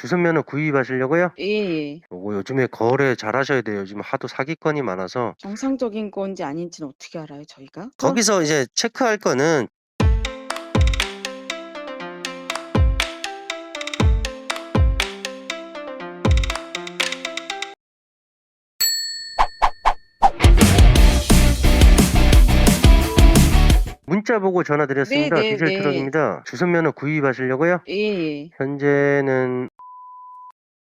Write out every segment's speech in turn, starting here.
주선면허 구입하시려고요? 예. 요거 요즘에 거래 잘 하셔야 돼요. 요즘 하도 사기건이 많아서. 정상적인 건지 아닌지는 어떻게 알아요, 저희가? 거기서 이제 체크할 거는 문자 보고 전화 드렸습니다. 네, 네, 디젤 네. 트럭입니다. 주선면허 구입하시려고요? 예, 예. 현재는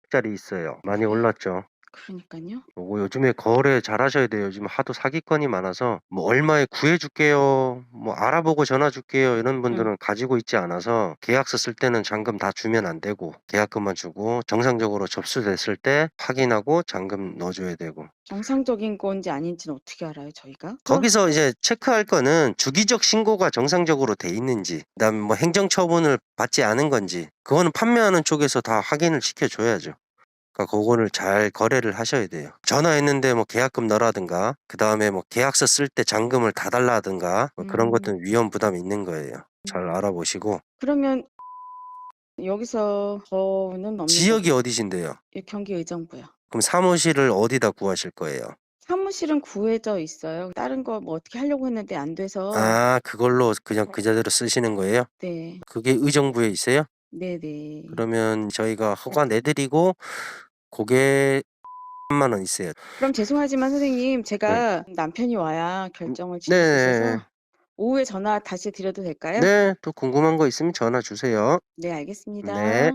짜리 있어요. 많이 올랐죠. 그러니까요. 요거 요즘에 거래 잘 하셔야 돼요. 요즘 하도 사기건이 많아서 뭐 얼마에 구해 줄게요. 뭐 알아보고 전화 줄게요. 이런 분들은 가지고 있지 않아서 계약서 쓸 때는 잔금 다 주면 안 되고 계약금만 주고 정상적으로 접수됐을 때 확인하고 잔금 넣어 줘야 되고 정상적인 건지 아닌지는 어떻게 알아요, 저희가? 거기서 이제 체크할 거는 주기적 신고가 정상적으로 돼 있는지 그다음에 뭐 행정처분을 받지 않은 건지 그거는 판매하는 쪽에서 다 확인을 시켜 줘야죠. 그러니까 그거를 잘 거래를 하셔야 돼요. 전화했는데 뭐 계약금 넣으라든가 그 다음에 뭐 계약서 쓸 때 잔금을 다 달라든가 뭐 그런 음. 것들은 위험 부담이 있는 거예요. 잘 알아보시고 그러면 여기서 저는 없는 지역이? 어디신데요? 예, 경기 의정부요. 그럼 사무실을 어디다 구하실 거예요? 사무실은 구해져 있어요. 다른 거 뭐 어떻게 하려고 했는데 안 돼서 아 그걸로 그냥 그 자리로 쓰시는 거예요? 네, 그게 의정부에 있어요? 네, 네. 그러면 저희가 허가 내드리고 고개 만원 있어요. 그럼 죄송하지만 선생님 제가 네. 남편이 와야 음, 결정을 지을 수 네. 네 있어서 네. 오후에 전화 다시 드려도 될까요? 네, 또 궁금한 거 있으면 전화 주세요. 네, 알겠습니다. 네.